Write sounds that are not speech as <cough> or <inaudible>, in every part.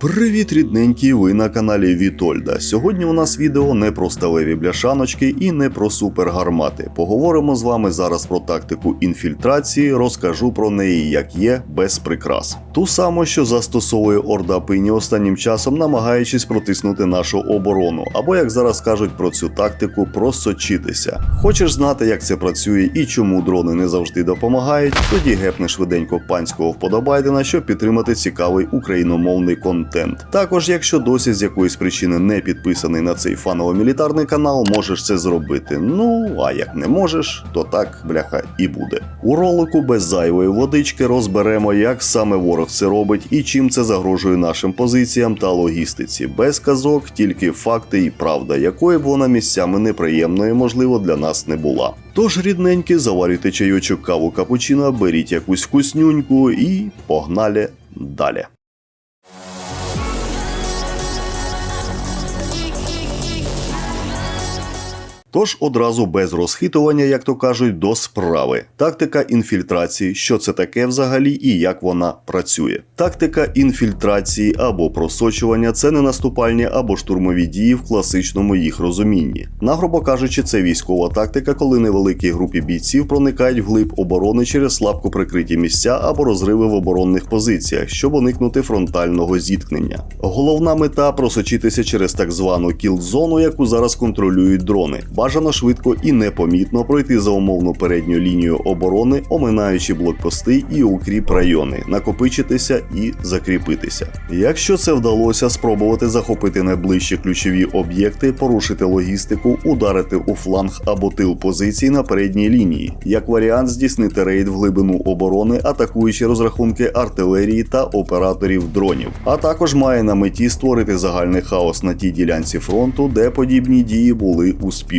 Привіт, рідненькі! Ви на каналі Вітольда. Сьогодні у нас відео не про сталеві бляшаночки і не про супергармати. Поговоримо з вами зараз про тактику інфільтрації, розкажу про неї як є, без прикрас. Ту саму, що застосовує Орда Пині останнім часом, намагаючись протиснути нашу оборону, або як зараз кажуть про цю тактику, просочитися. Хочеш знати, як це працює і чому дрони не завжди допомагають? Тоді гепни швиденько панського вподобайдена, щоб підтримати цікавий україномовний контент. Також, якщо досі з якоїсь причини не підписаний на цей фаново-мілітарний канал, можеш це зробити. Ну а як не можеш, то так бляха і буде. У ролику без зайвої водички розберемо, як саме ворог це робить і чим це загрожує нашим позиціям та логістиці. Без казок, тільки факти і правда, якої б вона місцями неприємною, можливо, для нас не була. Тож, рідненькі, заварюйте чайочок каву капучино, беріть якусь вкуснюньку і погнали далі. Тож одразу без розхитування, як то кажуть, до справи. Тактика інфільтрації, що це таке взагалі і як вона працює. Тактика інфільтрації або просочування це не наступальні або штурмові дії в класичному їх розумінні. Нагрубо кажучи, це військова тактика, коли невеликі групи бійців проникають вглиб оборони через слабко прикриті місця або розриви в оборонних позиціях, щоб уникнути фронтального зіткнення. Головна мета просочитися через так звану кілд-зону, яку зараз контролюють дрони бажано швидко і непомітно пройти за умовну передню лінію оборони, оминаючи блокпости і укріп райони, накопичитися і закріпитися. Якщо це вдалося, спробувати захопити найближчі ключові об'єкти, порушити логістику, ударити у фланг або тил позицій на передній лінії, як варіант здійснити рейд в глибину оборони, атакуючи розрахунки артилерії та операторів дронів, а також має на меті створити загальний хаос на тій ділянці фронту, де подібні дії були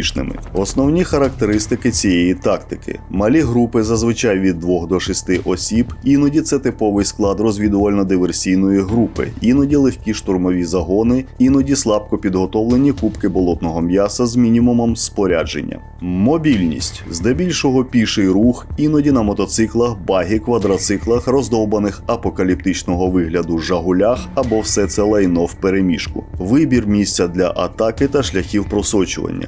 успішними. Основні характеристики цієї тактики: малі групи, зазвичай від 2 до 6 осіб, іноді це типовий склад розвідувально-диверсійної групи, іноді легкі штурмові загони, іноді слабко підготовлені кубки болотного м'яса з мінімумом спорядження. Мобільність здебільшого піший рух, іноді на мотоциклах, багі, квадроциклах, роздовбаних апокаліптичного вигляду жагулях або все це лайно в переміжку. Вибір місця для атаки та шляхів просочування.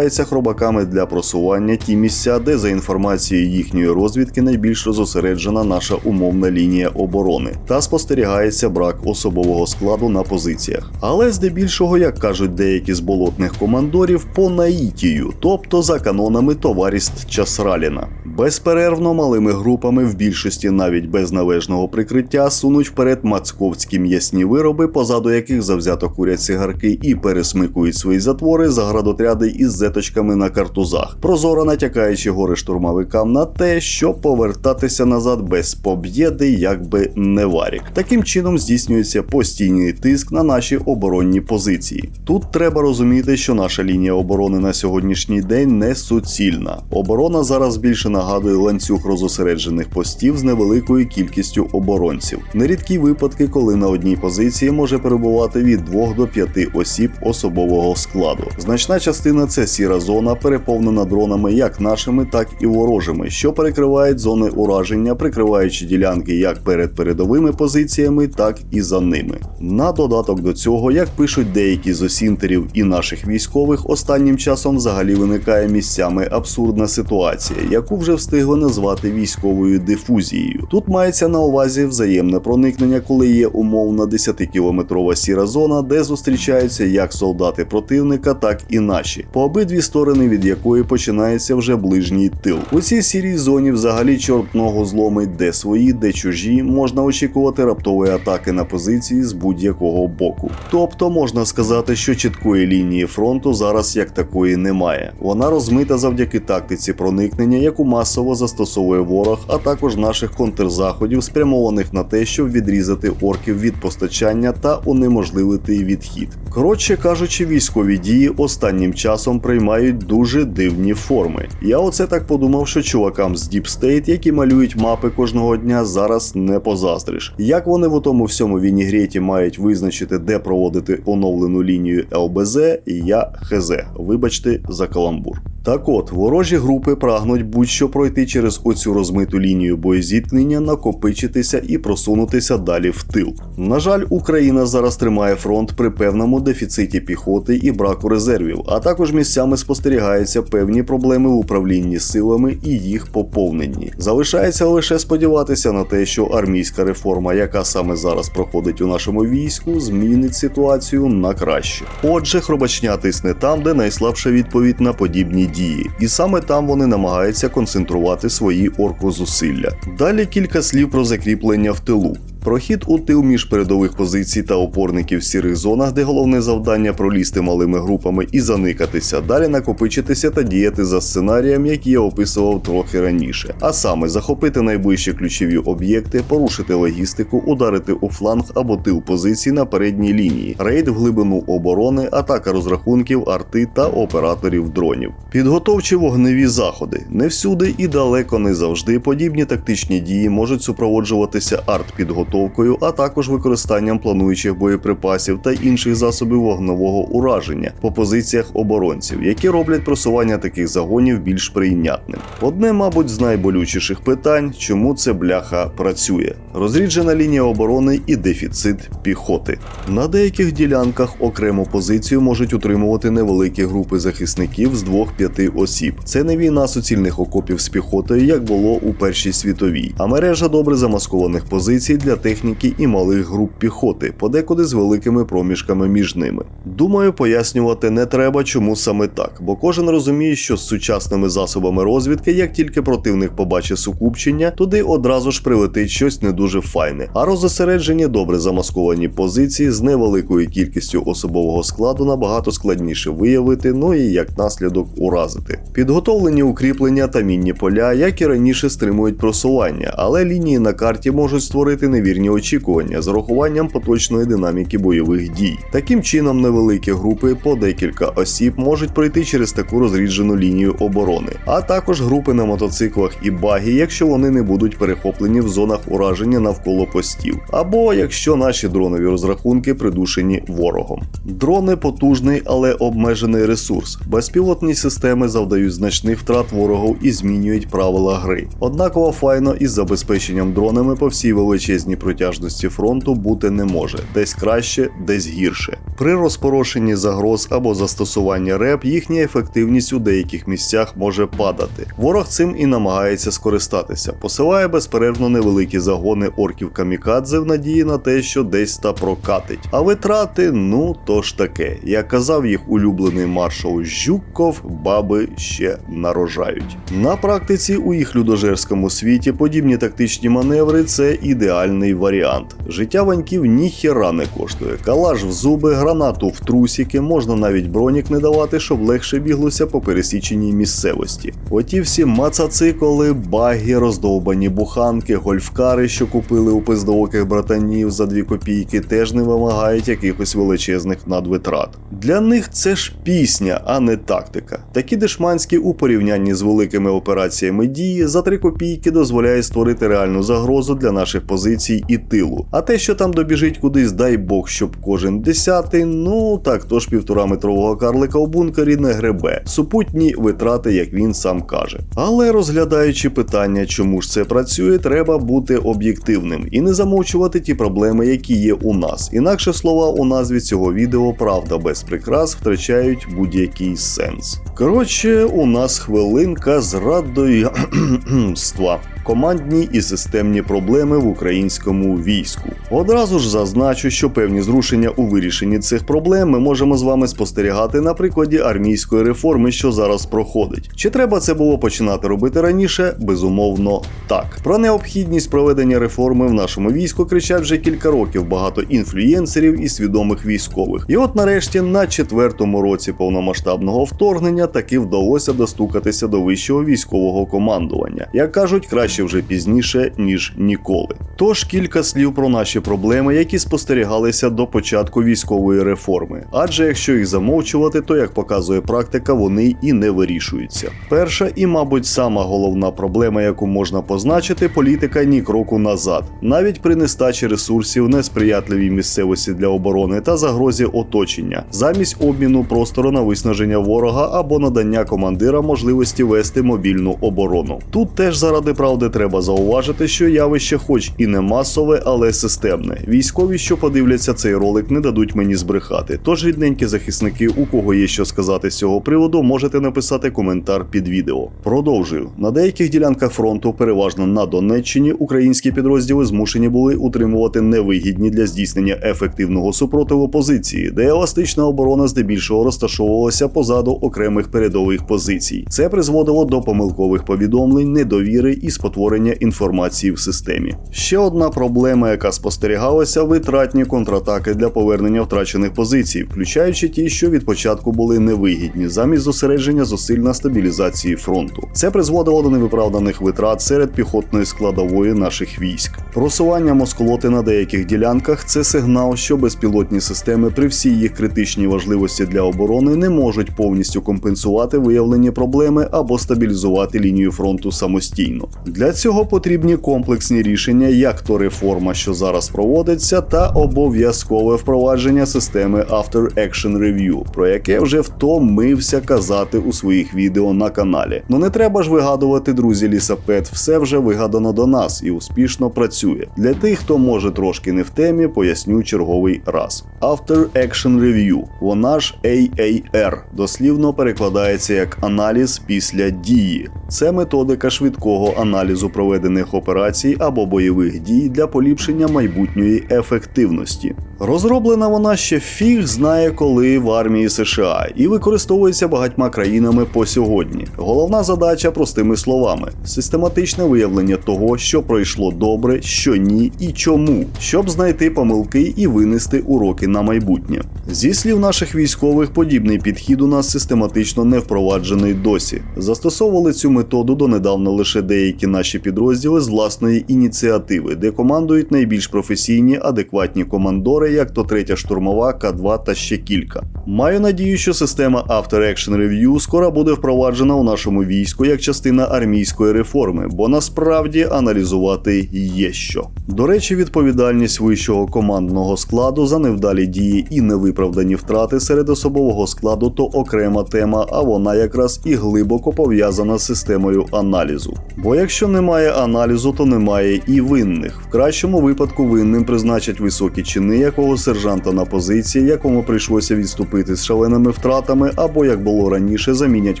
Обирається хробаками для просування ті місця, де за інформацією їхньої розвідки найбільш зосереджена наша умовна лінія оборони, та спостерігається брак особового складу на позиціях. Але здебільшого, як кажуть деякі з болотних командорів, по наїтію, тобто за канонами товарист Часраліна. Безперервно малими групами, в більшості навіть без належного прикриття, сунуть вперед мацковські м'ясні вироби, позаду яких завзято курять цигарки і пересмикують свої затвори заградотряди із зеточками на картузах, прозоро натякаючи гори штурмовикам на те, щоб повертатися назад без поб'єди, якби не варік. Таким чином здійснюється постійний тиск на наші оборонні позиції. Тут треба розуміти, що наша лінія оборони на сьогоднішній день не суцільна. Оборона зараз більше нагадує ланцюг розосереджених постів з невеликою кількістю оборонців. Нерідкі випадки, коли на одній позиції може перебувати від 2 до 5 осіб особового складу. Значна частина це сіра зона, переповнена дронами як нашими, так і ворожими, що перекривають зони ураження, прикриваючи ділянки як перед передовими позиціями, так і за ними. На додаток до цього, як пишуть деякі з осінтерів і наших військових, останнім часом взагалі виникає місцями абсурдна ситуація, яку вже встигли назвати військовою дифузією. Тут мається на увазі взаємне проникнення, коли є умовна 10-кілометрова сіра зона, де зустрічаються як солдати противника, так і наші, по обидві сторони від якої починається вже ближній тил. У цій сірій зоні взагалі чорт ногу зломить, де свої, де чужі, можна очікувати раптової атаки на позиції з будь-якого боку. Тобто можна сказати, що чіткої лінії фронту зараз як такої немає. Вона розмита завдяки тактиці проникнення, яку масово застосовує ворог, а також наших контрзаходів, спрямованих на те, щоб відрізати орків від постачання та унеможливити відхід. Коротше кажучи, військові дії останнім часом приймають дуже дивні форми. Я оце так подумав, що чувакам з Deep State, які малюють мапи кожного дня, зараз не позаздриш. Як вони в тому всьому вінігреті мають визначити, де проводити оновлену лінію ЛБЗ, я хз. Вибачте за каламбур. Так от, ворожі групи прагнуть будь-що пройти через оцю розмиту лінію боєзіткнення, накопичитися і просунутися далі в тил. На жаль, Україна зараз тримає фронт при певному дефіциті піхоти і браку резервів, а також місцями спостерігаються певні проблеми в управлінні силами і їх поповненні. Залишається лише сподіватися на те, що армійська реформа, яка саме зараз проходить у нашому війську, змінить ситуацію на краще. Отже, хробачня тисне там, де найслабша відповідь на подібні дії, і саме там вони намагаються концентрувати свої оркозусилля. Далі кілька слів про закріплення в тилу. Прохід у тил між передових позицій та опорників в сірих зонах, де головне завдання пролізти малими групами і заникатися, далі накопичитися та діяти за сценарієм, який я описував трохи раніше. А саме захопити найближчі ключові об'єкти, порушити логістику, ударити у фланг або тил позицій на передній лінії, рейд в глибину оборони, атака розрахунків, арти та операторів дронів. Підготовчі вогневі заходи не всюди і далеко не завжди подібні тактичні дії можуть супроводжуватися артпідготовкою підготовкою, а також використанням плануючих боєприпасів та інших засобів вогнового ураження по позиціях оборонців, які роблять просування таких загонів більш прийнятним. Одне, мабуть, з найболючіших питань, чому це бляха працює: розріджена лінія оборони і дефіцит піхоти. На деяких ділянках окрему позицію можуть утримувати невеликі групи захисників з 2-5 осіб. Це не війна суцільних окопів з піхотою, як було у Першій світовій, а мережа добре замаскованих позицій для техніки і малих груп піхоти, подекуди з великими проміжками між ними. Думаю, пояснювати не треба, чому саме так, бо кожен розуміє, що з сучасними засобами розвідки, як тільки противник побачить сукупчення, туди одразу ж прилетить щось не дуже файне. А розосереджені добре замасковані позиції з невеликою кількістю особового складу набагато складніше виявити, ну і як наслідок уразити. Підготовлені укріплення та мінні поля, як і раніше, стримують просування, але лінії на карті можуть створити невірні очікування з урахуванням поточної динаміки бойових дій. Таким чином, невеликі групи по декілька осіб можуть пройти через таку розріджену лінію оборони, а також групи на мотоциклах і багі, якщо вони не будуть перехоплені в зонах ураження навколо постів, або якщо наші дронові розрахунки придушені ворогом. Дрони потужний, але обмежений ресурс. Безпілотні системи завдають значних втрат ворогу і змінюють правила гри. Однаково файно із забезпеченням дронами по всій величезній протяжності фронту бути не може, десь краще, десь гірше. При розпорошенні загроз або застосуванні РЕП їхня ефективність у деяких місцях може падати. Ворог цим і намагається скористатися, посилає безперервно невеликі загони орків камікадзе в надії на те, що десь та прокатить. А витрати, ну то ж таке. Як казав їх улюблений маршал Жуков, баби ще нарожають. На практиці у їх людожерському світі подібні тактичні маневри це ідеальний варіант. Життя ваньків ніхіра не коштує. Калаш в зуби, гранату в трусики, можна навіть бронік не давати, щоб легше біглося по пересіченій місцевості. Оті всі мацациколи, баги, роздовбані буханки, гольфкари, що купили у пиздооких братанів за дві копійки, теж не вимагають якихось величезних надвитрат. Для них це ж пісня, а не тактика. Такі дешманські у порівнянні з великими операціями дії за 3 копійки дозволяє створити реальну загрозу для наших позицій і тилу. А те, що там добіжить кудись, дай Бог, щоб кожен десятий, ну так то ж півтора метрового карлика у бункері не гребе. Супутні витрати, як він сам каже. Але розглядаючи питання, чому ж це працює, треба бути об'єктивним і не замовчувати ті проблеми, які є у нас. Інакше слова у назві цього відео Правда без прикрас втрачають будь-який сенс. Коротше, у нас хвилинка з радоїства. <clears throat> Командні і системні проблеми в українському війську. Одразу ж зазначу, що певні зрушення у вирішенні цих проблем ми можемо з вами спостерігати на прикладі армійської реформи, що зараз проходить. Чи треба це було починати робити раніше? Безумовно, так. Про необхідність проведення реформи в нашому війську кричать вже кілька років багато інфлюєнсерів і свідомих військових. І от нарешті на четвертому році повномасштабного вторгнення таки вдалося достукатися до вищого військового командування. Як кажуть, краще вже пізніше ніж ніколи. Тож кілька слів про наші проблеми, які спостерігалися до початку військової реформи. Адже якщо їх замовчувати, то як показує практика, вони і не вирішуються. Перша і, мабуть, сама головна проблема, яку можна позначити, політика ні кроку назад, навіть при нестачі ресурсів, несприятливій місцевості для оборони та загрозі оточення, замість обміну простору на виснаження ворога або надання командира можливості вести мобільну оборону. Тут теж заради правди треба зауважити, що явище, хоч і не масове, але системне. Військові, що подивляться цей ролик, не дадуть мені збрехати. Тож, рідненькі захисники, у кого є що сказати з цього приводу, можете написати коментар під відео. Продовжую на деяких ділянках фронту, переважно на Донеччині, українські підрозділи змушені були утримувати невигідні для здійснення ефективного супротиву позиції, де еластична оборона здебільшого розташовувалася позаду окремих передових позицій. Це призводило до помилкових повідомлень, недовіри і спотворення інформації в системі. Ще одна проблема, яка спостерігалася, витратні контратаки для повернення втрачених позицій, включаючи ті, що від початку були невигідні, замість зосередження зусиль на стабілізації фронту. Це призводило до невиправданих витрат серед піхотної складової наших військ. Просування москолоти на деяких ділянках це сигнал, що безпілотні системи при всій їх критичній важливості для оборони не можуть повністю компенсувати виявлені проблеми або стабілізувати лінію фронту самостійно. Для цього потрібні комплексні рішення, як то реформа, що зараз проводиться, та обов'язкове впровадження системи After Action Review, про яке вже втомився казати у своїх відео на каналі. Ну не треба ж вигадувати, друзі, лісапет, все вже вигадано до нас і успішно працює. Для тих, хто може трошки не в темі, поясню черговий раз. After Action Review, вона ж AAR, дослівно перекладається як аналіз після дії. Це методика швидкого аналізу проведених операцій або бойових дій для поліпшення майбутньої ефективності. Розроблена вона ще фіг знає коли в армії США і використовується багатьма країнами по сьогодні. Головна задача простими словами: систематичне виявлення того, що пройшло добре, що ні і чому, щоб знайти помилки і винести уроки на майбутнє. Зі слів наших військових, подібний підхід у нас систематично не впроваджений досі. Застосовували цю методу донедавна лише деякі наші підрозділи з власної ініціативи, де командують найбільш професійні, адекватні командори, як то третя штурмова, К2 та ще кілька. Маю надію, що система After Action Review скоро буде впроваджена у нашому війську як частина армійської реформи, бо насправді аналізувати є що. До речі, відповідальність вищого командного складу за невдалі дії і невиправдані втрати серед особового складу то окрема тема, а вона якраз і глибоко пов'язана з системою аналізу. Бо якщо немає аналізу, то немає і винних. В кращому випадку винним призначать високі чини якого сержанта на позиції, якому прийшлося відступити з шаленими втратами, або як було раніше, замінять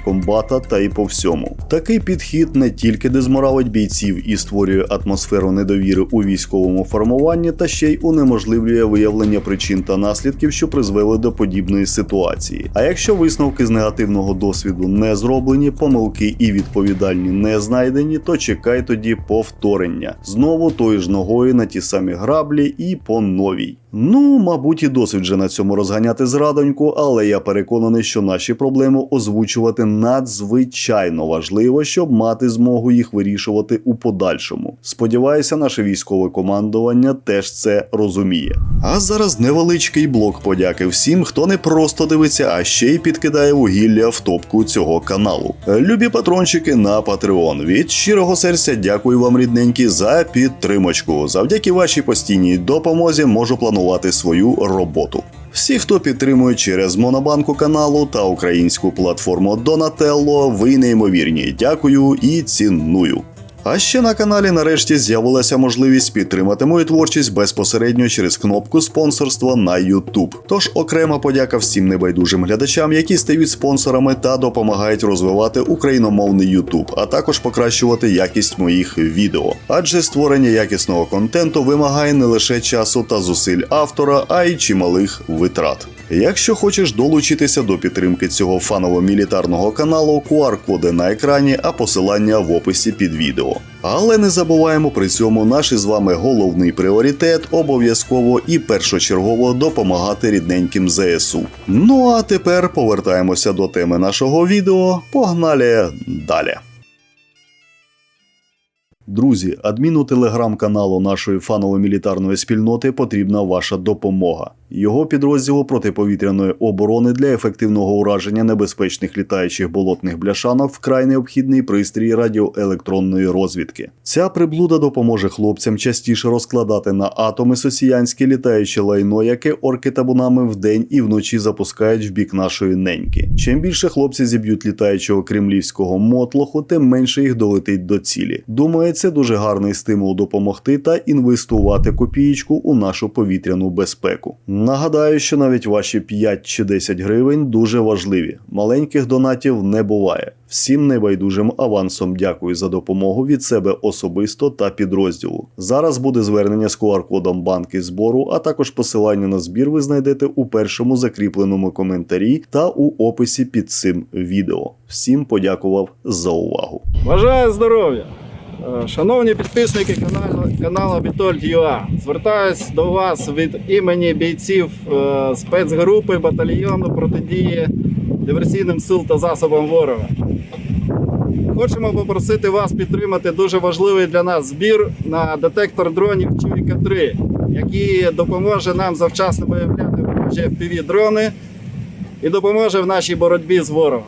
комбата та й по всьому. Такий підхід не тільки дезморалить бійців і створює атмосферу недовіри у військовому формуванні, та ще й унеможливлює виявлення причин та наслідків, що призвели до подібної ситуації. А якщо висновки з негативного досвіду не зроблені, помилки і відповідальні не знайдені, то чекай тоді повторення. Знову тою ж ногою на ті самі граблі і по новій. Ну, мабуть, і досить вже на цьому розганяти зрадоньку, але я переконаний, що наші проблеми озвучувати надзвичайно важливо, щоб мати змогу їх вирішувати у подальшому. Сподіваюся, наше військове командування теж це розуміє. А зараз невеличкий блок подяки всім, хто не просто дивиться, а ще й підкидає вугілля в топку цього каналу. Любі патрончики на Patreon. Від щирого серця дякую вам, рідненькі, за підтримочку. Завдяки вашій постійній допомозі можу планувати свою роботу. Всі, хто підтримує через Монобанку каналу та українську платформу Donatello, ви неймовірні. Дякую і ціную. А ще на каналі нарешті з'явилася можливість підтримати мою творчість безпосередньо через кнопку спонсорства на YouTube. Тож окрема подяка всім небайдужим глядачам, які стають спонсорами та допомагають розвивати україномовний YouTube, а також покращувати якість моїх відео. Адже створення якісного контенту вимагає не лише часу та зусиль автора, а й чималих витрат. Якщо хочеш долучитися до підтримки цього фаново-мілітарного каналу, QR-коди на екрані, а посилання в описі під відео. Але не забуваємо при цьому наш із вами головний пріоритет обов'язково і першочергово допомагати рідненьким ЗСУ. Ну а тепер повертаємося до теми нашого відео. Погнали далі. Друзі, адміну телеграм-каналу нашої фаново-мілітарної спільноти потрібна ваша допомога. Його підрозділу протиповітряної оборони для ефективного ураження небезпечних літаючих болотних бляшанок вкрай необхідний пристрій радіоелектронної розвідки. Ця приблуда допоможе хлопцям частіше розкладати на атоми сосіянське літаюче лайно, яке орки табунами вдень і вночі запускають в бік нашої неньки. Чим більше хлопці зіб'ють літаючого кремлівського мотлоху, тим менше їх долетить до цілі. Думаю, це дуже гарний стимул допомогти та інвестувати копієчку у нашу повітряну безпеку. Нагадаю, що навіть ваші 5 чи 10 гривень дуже важливі. Маленьких донатів не буває. Всім небайдужим авансом дякую за допомогу від себе особисто та підрозділу. Зараз буде звернення з QR-кодом банки збору, а також посилання на збір ви знайдете у першому закріпленому коментарі та у описі під цим відео. Всім подякував за увагу. Бажаю здоров'я! Е, Шановні підписники каналу, каналу Бітольд.ua, звертаюсь до вас від імені бійців е, спецгрупи батальйону протидії диверсійним сил та засобам ворога. Хочемо попросити вас підтримати дуже важливий для нас збір на детектор дронів Чуйка 3, який допоможе нам завчасно виявляти fpv дрони і допоможе в нашій боротьбі з ворогом.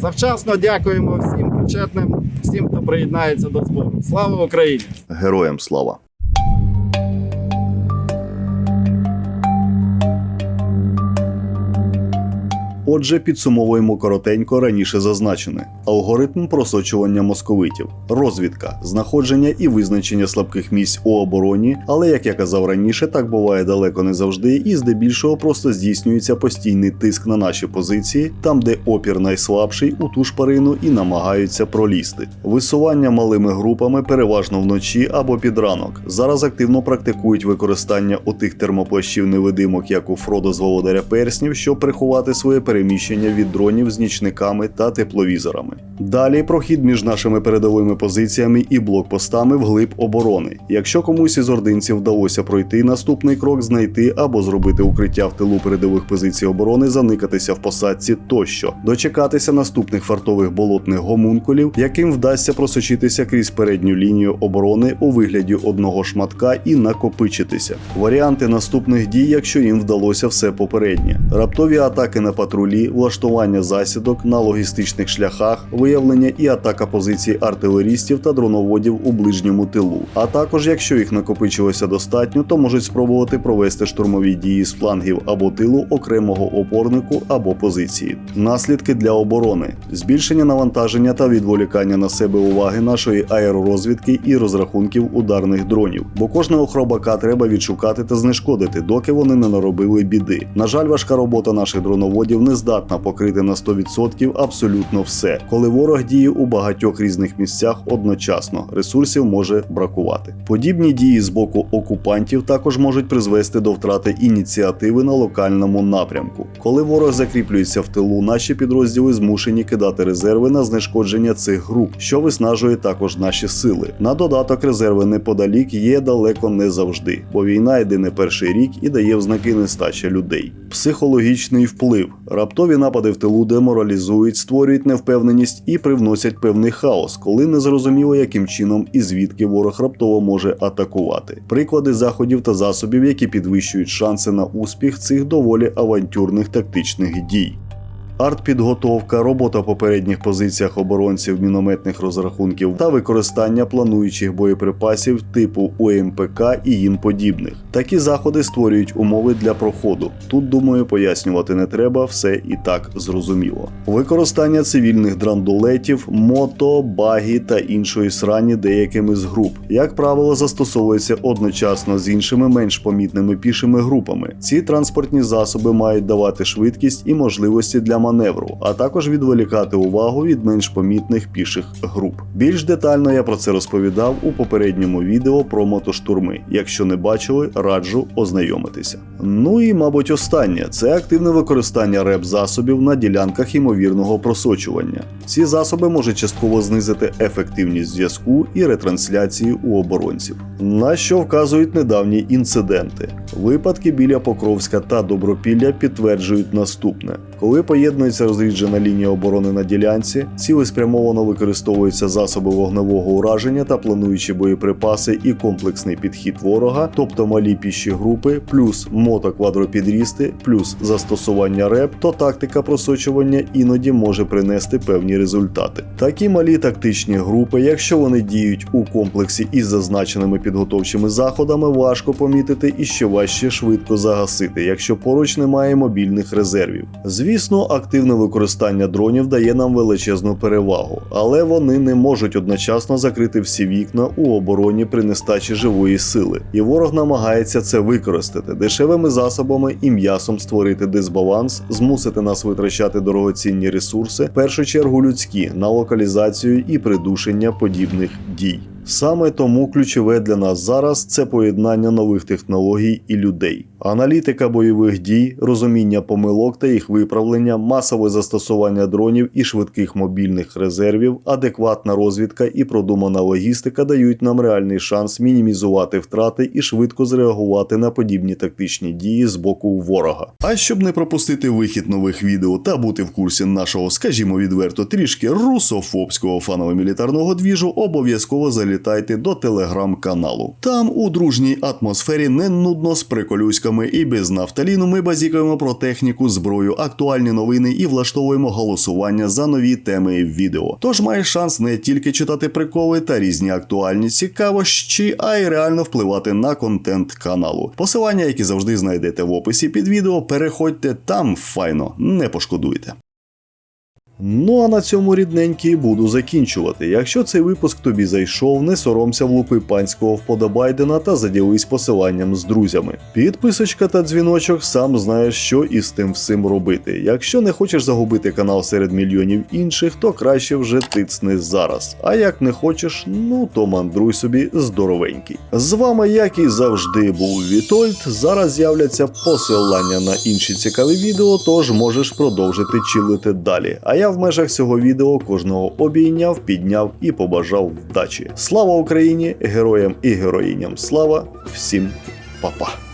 Завчасно дякуємо всім причетним, всім, хто приєднається до збору. Слава Україні! Героям слава! Отже, підсумовуємо коротенько раніше зазначене: алгоритм просочування московитів, розвідка, знаходження і визначення слабких місць у обороні, але як я казав раніше, так буває далеко не завжди, і здебільшого просто здійснюється постійний тиск на наші позиції, там, де опір найслабший, у ту шпарину і намагаються пролізти. Висування малими групами переважно вночі або під ранок. Зараз активно практикують використання отих термоплащів невидимок, як у Фродо з Володаря Перснів, щоб приховати своє переміщення від дронів з нічниками та тепловізорами. Далі прохід між нашими передовими позиціями і блокпостами вглиб оборони. Якщо комусь із ординців вдалося пройти, наступний крок знайти або зробити укриття в тилу передових позицій оборони, заникатися в посадці тощо, дочекатися наступних фартових болотних гомункулів, яким вдасться просочитися крізь передню лінію оборони у вигляді одного шматка і накопичитися. Варіанти наступних дій, якщо їм вдалося все попереднє: раптові атаки на патрулі, влаштування засідок на логістичних шляхах, виявлення і атака позицій артилерістів та дроноводів у ближньому тилу. А також, якщо їх накопичилося достатньо, то можуть спробувати провести штурмові дії з флангів або тилу окремого опорнику або позиції. Наслідки для оборони: збільшення навантаження та відволікання на себе уваги нашої аеророзвідки і розрахунків ударних дронів. Бо кожного хробака треба відшукати та знешкодити, доки вони не наробили біди. На жаль, важка робота наших дроноводів не здатна покрити на 100% абсолютно все. Коли ворог діє у багатьох різних місцях одночасно, ресурсів може бракувати. Подібні дії з боку окупантів також можуть призвести до втрати ініціативи на локальному напрямку. Коли ворог закріплюється в тилу, наші підрозділи змушені кидати резерви на знешкодження цих груп, що виснажує також наші сили. На додаток резерви неподалік є далеко не завжди, бо війна йде не перший рік і дає взнаки нестачі людей. Психологічний вплив. Раптові напади в тилу деморалізують, створюють невпевненість і привносять певний хаос, коли не зрозуміло, яким чином і звідки ворог раптово може атакувати. Приклади заходів та засобів, які підвищують шанси на успіх цих доволі авантюрних тактичних дій. Артпідготовка, робота по передніх позиціях оборонців мінометних розрахунків та використання плануючих боєприпасів типу УМПК і їм подібних. Такі заходи створюють умови для проходу. Тут, думаю, пояснювати не треба, все і так зрозуміло. Використання цивільних драндулетів, мото, багі та іншої срані деякими з груп, як правило, застосовується одночасно з іншими менш помітними пішими групами. Ці транспортні засоби мають давати швидкість і можливості для маневру, а також відволікати увагу від менш помітних піших груп. Більш детально я про це розповідав у попередньому відео про мотоштурми. Якщо не бачили, раджу ознайомитися. Ну і, мабуть, останнє це активне використання реп-засобів на ділянках ймовірного просочування. Ці засоби можуть частково знизити ефективність зв'язку і ретрансляції у оборонців. На що вказують недавні інциденти. Випадки біля Покровська та Добропілля підтверджують наступне: коли поєднується розріджена лінія оборони на ділянці, цілеспрямовано використовуються засоби вогневого ураження та плануючі боєприпаси і комплексний підхід ворога, тобто малі піші групи, плюс мотоквадропідрісти, плюс застосування РЕП, то тактика просочування іноді може принести певні результати. Такі малі тактичні групи, якщо вони діють у комплексі із зазначеними підготовчими заходами, важко помітити і ще важче швидко загасити, якщо поруч немає мобільних резервів. Звісно, активне використання дронів дає нам величезну перевагу, але вони не можуть одночасно закрити всі вікна у обороні при нестачі живої сили, і ворог намагається це використати дешевими засобами і м'ясом створити дисбаланс, змусити нас витрачати дорогоцінні ресурси, в першу чергу людські, на локалізацію і придушення подібних дій. Саме тому ключове для нас зараз це поєднання нових технологій і людей, аналітика бойових дій, розуміння помилок та їх виправлення, масове застосування дронів і швидких мобільних резервів, адекватна розвідка і продумана логістика дають нам реальний шанс мінімізувати втрати і швидко зреагувати на подібні тактичні дії з боку ворога. А щоб не пропустити вихід нових відео та бути в курсі нашого, скажімо відверто, трішки русофобського фаново-мілітарного двіжу, обов'язково залітайте до телеграм-каналу. Там у дружній атмосфері не нудно з приколюськами і без нафталіну ми базікаємо про техніку, зброю, актуальні новини і влаштовуємо голосування за нові теми відео. Тож маєш шанс не тільки читати приколи та різні актуальні цікавощі, а й реально впливати на контент каналу. Посилання, які завжди знайдете в описі під відео, переходьте там файно, не пошкодуйте. Ну а на цьому рідненький буду закінчувати. Якщо цей випуск тобі зайшов, не соромся влупи панського вподобайдена та заділись посиланням з друзями. Підписочка та дзвіночок, сам знаєш, що із тим всім робити. Якщо не хочеш загубити канал серед мільйонів інших, то краще вже тицни зараз. А як не хочеш, ну то мандруй собі здоровенький. З вами, як і завжди, був Вітольд. Зараз з'являться посилання на інші цікаві відео, тож можеш продовжити чилити далі. А в межах цього відео кожного обійняв, підняв і побажав вдачі. Слава Україні! Героям і героїням слава! Всім па-па!